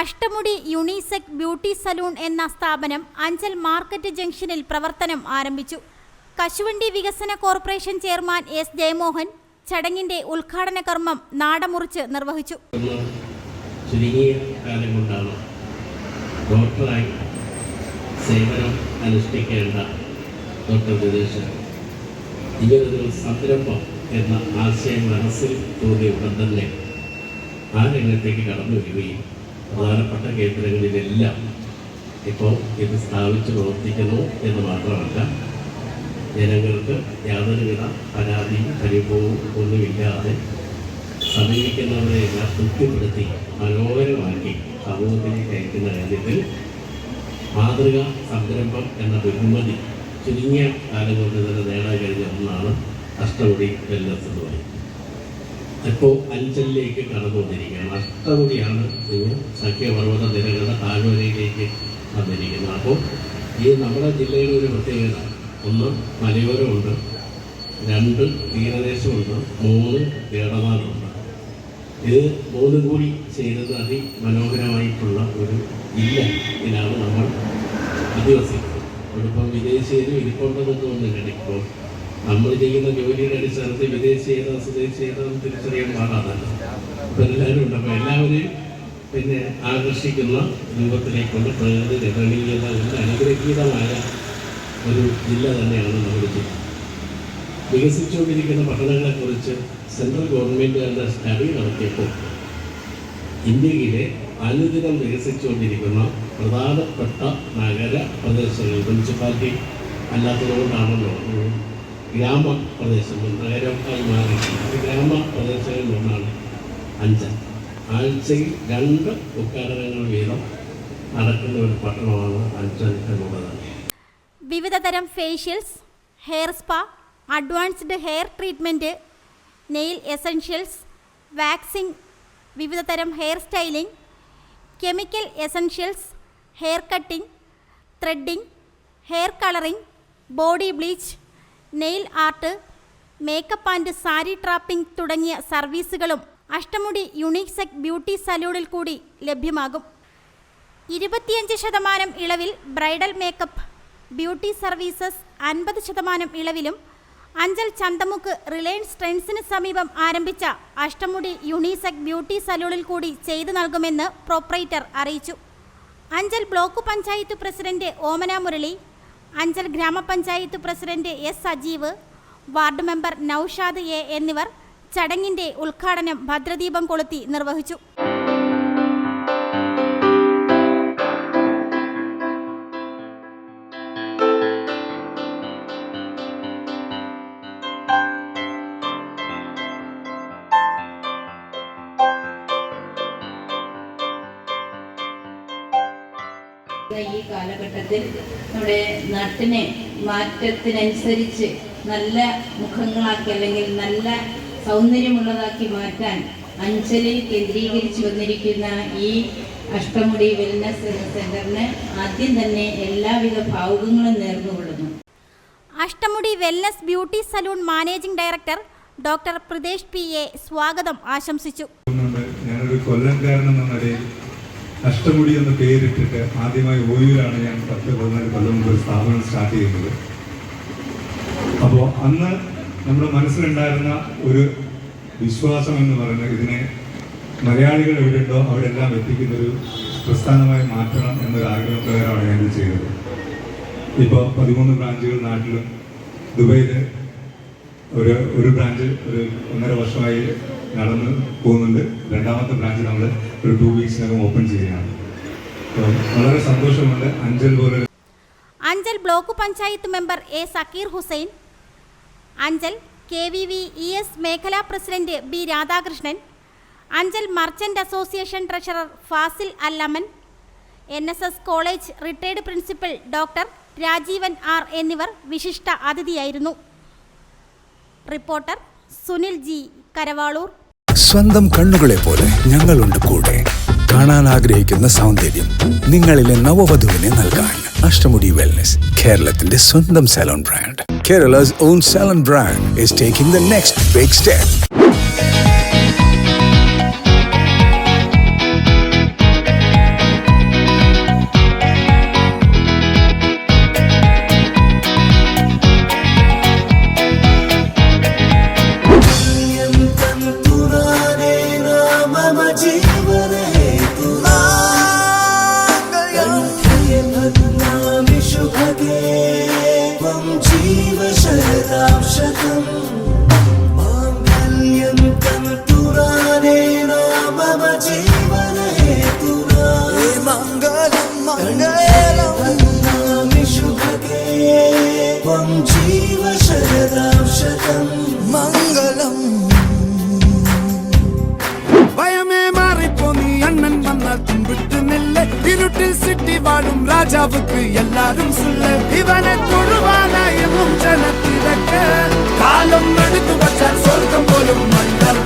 Ashtamudi യുണിസെക് beauty salon എന്ന സ്ഥാപനം Anchal market ജംഗ്ഷനിൽ പ്രവർത്തനം ആരംഭിച്ചു. കശുവണ്ടി വികസന കോർപ്പറേഷൻ ചെയർമാൻ എസ് ജയമോഹൻ ചടങ്ങിന്റെ ഉദ്ഘാടന കർമ്മം നാടമുറിച്ച് നിർവഹിച്ചു. സേവനം എന്ന ആശയം മനസ്സിൽ തോന്നിയ ഉടൻ തന്നെ ആ രംഗത്തേക്ക് കടന്നു വരികയും പ്രധാനപ്പെട്ട കേന്ദ്രങ്ങളിലെല്ലാം ഇപ്പോൾ ഇത് സ്ഥാപിച്ച് പ്രവർത്തിക്കുന്നു എന്ന് മാത്രമല്ല ജനങ്ങൾക്ക് യാതൊരുവിധ പരാതിയും പരിഭവവും ഒന്നുമില്ലാതെ സമീപിക്കുന്നവരെയെല്ലാം തൃപ്തിപ്പെടുത്തി മനോഹരമാക്കി സമൂഹത്തിലേക്ക് അയക്കുന്ന കാര്യത്തിൽ മാതൃക സംരംഭം എന്ന ബഹുമതി ചുരുങ്ങിയ കാലം കൊണ്ട് തന്നെ നേടാൻ കഴിഞ്ഞ ഒന്നാണ് അഷ്ടമുടി എല്ലാം പറയുന്നത്. ഇപ്പോൾ അഞ്ചലിലേക്ക് കടന്നുകൊണ്ടിരിക്കുകയാണ് അഷ്ടമുടിയാണ് ഇന്ന് സഖ്യപർവത നിരകളുടെ താഴ്വരയിലേക്ക് വന്നിരിക്കുന്നത്. അപ്പോൾ ഈ നമ്മുടെ ജില്ലയിലെ ഒരു പ്രത്യേകത. ഒന്ന് മലയോരമുണ്ട്. രണ്ട് തീരദേശമുണ്ട്. മൂന്ന് കേരളനാടുണ്ട് ഇത് മൂന്നും കൂടി ചെയ്തത് അതിമനോഹരമായിട്ടുള്ള ഒരു ജില്ല ഇതിലാണ് നമ്മൾ അധിവസിക്കുന്നത്. ഇവിടിപ്പം വിദേശീയരും ഇരിപ്പുണ്ടെന്ന് തോന്നുന്നുണ്ട് ഇപ്പോൾ നമ്മൾ ചെയ്യുന്ന ജോലിയുടെ അടിസ്ഥാനത്തിൽ വിദേശി ഏതാ സ്വദേശി ഏതാന്ന് തിരിച്ചറിയാൻ പാടാണല്ലോ. അപ്പം എല്ലാവരും ഉണ്ട്. അപ്പം എല്ലാവരെയും പിന്നെ ആകർഷിക്കുന്ന രൂപത്തിലേക്കുള്ള പ്രകൃതി രമണീയത എല്ലാം അനുഗ്രഹീതമായ ഒരു ജില്ല തന്നെയാണ് നമ്മുടെ ജില്ല. വികസിച്ചുകൊണ്ടിരിക്കുന്ന പഠനങ്ങളെക്കുറിച്ച് സെൻട്രൽ ഗവൺമെന്റ് തന്നെ സ്റ്റഡി നടത്തിയപ്പോൾ ഇന്ത്യയിലെ അനുദിനം വികസിച്ചുകൊണ്ടിരിക്കുന്ന പ്രധാനപ്പെട്ട നഗര പ്രദേശങ്ങൾ മുനിസിപ്പാലിറ്റി അല്ലാത്തതുകൊണ്ടാണല്ലോ. ഉം, ഗ്രാമപ്രദേശം നഗരമായി മാറി ഗ്രാമപ്രദേശങ്ങളിൽ ഒന്നാണ് അഞ്ചൽ. ആഴ്ചയിൽ രണ്ട് ഉദ്ഘാടനങ്ങൾ വീതം നടക്കുന്ന ഒരു പട്ടണമാണ് അഞ്ചൽ എന്നുള്ളത്. വിവിധ തരം facials hair spa advanced hair treatment nail essentials waxing വിവിധ തരം hair styling chemical essentials hair cutting threading hair colouring body bleach nail art makeup and sari draping തുടങ്ങിയ സർവീസുകളും അഷ്ടമുടി യുണീക്സെക് ബ്യൂട്ടി സലൂണിൽ കൂടി ലഭ്യമാകും. ഇരുപത്തിയഞ്ച് ശതമാനം ഇളവിൽ ബ്രൈഡൽ മേക്കപ്പ് ബ്യൂട്ടി സർവീസസ് അൻപത് ശതമാനം ഇളവിലും അഞ്ചൽ ചന്തമുക്ക് റിലയൻസ് ട്രെൻഡ്സിന് സമീപം ആരംഭിച്ച അഷ്ടമുടി യുണീസെക് ബ്യൂട്ടി സലൂണിൽ കൂടി ചെയ്തു നൽകുമെന്ന് പ്രോപ്പറേറ്റർ അറിയിച്ചു. അഞ്ചൽ ബ്ലോക്ക് പഞ്ചായത്ത് പ്രസിഡന്റ് ഓമന മുരളി അഞ്ചൽ ഗ്രാമപഞ്ചായത്ത് president S Sajeev ward member Noushad A എന്നിവർ ചടങ്ങിന്റെ ഉദ്ഘാടനം ഭദ്രദീപം കൊളുത്തി നിർവഹിച്ചു. കാലഘട്ടത്തിൽ നമ്മുടെ നാട്ടിനെ മാറ്റത്തിനനുസരിച്ച് നല്ല മുഖങ്ങളാക്കി അല്ലെങ്കിൽ നല്ല സൗന്ദര്യമുള്ളതാക്കി മാറ്റാൻ അഞ്ചലിൽ കേന്ദ്രീകരിച്ചു വന്നിരിക്കുന്ന ഈ അഷ്ടമുടി വെൽനസ് സെന്ററിന് ആദ്യം തന്നെ എല്ലാവിധ ഭാവുകങ്ങളും നേർന്നുകൊള്ളുന്നു Ashtamudi wellness beauty salon managing director doctor Pradesh P A സ്വാഗതം ആശംസിച്ചു. ഞാനൊരു കൊല്ലംകാരൻ എന്ന നിലയിൽ അഷ്ടമുടി എന്ന പേരിട്ടിട്ട് ആദ്യമായി ഓയൂരാണ് ഞാൻ പത്ത് പതിനാല് കൊല്ലം മുമ്പ് സ്ഥാപനം സ്റ്റാർട്ട് ചെയ്യുന്നത്. അപ്പോൾ അന്ന് നമ്മുടെ മനസ്സിലുണ്ടായിരുന്ന ഒരു വിശ്വാസം എന്ന് പറയുന്നത് ഇതിനെ മലയാളികൾ എവിടെയുണ്ടോ അവിടെ എത്തിക്കുന്ന ഒരു പ്രസ്ഥാനമായി മാറ്റണം എന്നൊരു ആഗ്രഹപ്രകാരമാണ് ഞാനിത് ചെയ്തത്. ഇപ്പോൾ പതിമൂന്ന് ബ്രാഞ്ചുകൾ നാട്ടിലും ദുബൈയിൽ ഒരു ഒരു ബ്രാഞ്ച് ഒരു ഒന്നര വർഷമായി നടന്ന് പോകുന്നുണ്ട്. രണ്ടാമത്തെ ബ്രാഞ്ച് നമ്മൾ ഒരു ടു വീക്സിനകം ഓപ്പൺ ചെയ്യുകയാണ്. വളരെ സന്തോഷമുണ്ട്. അഞ്ചൽ പോലെ Anchal block panchayat member A Sakeer Hussain Anchal K V V E S മേഖലാ president B Radhakrishnan Anchal merchant association treasurer Fazil Allaman N S S college retired principal doctor Rajeevan R എന്നിവർ വിശിഷ്ട അതിഥിയായിരുന്നു. Reporter Sunil G Karavaloor സ്വന്തം കണ്ണുകളെ പോലെ ഞങ്ങളുണ്ട് കൂടെ. കാണാൻ ആഗ്രഹിക്കുന്ന സൗന്ദര്യം നിങ്ങളിലെ നവവധുവിനെ നൽകാൻ അഷ്ടമുടി വെൽനസ് കേരളത്തിന്റെ സ്വന്തം salon brand Kerala's own salon brand is taking the next big step. शतम् மினிட்டில் சிட்டி வாழும் ராஜாவுக்கு எல்லாரும் சொல்ல இவனை தொழுவானா எனும் ஜனத்திறக்க காலம் எடுத்து வச்சார் சொர்க்கம் போலும் மன்னர்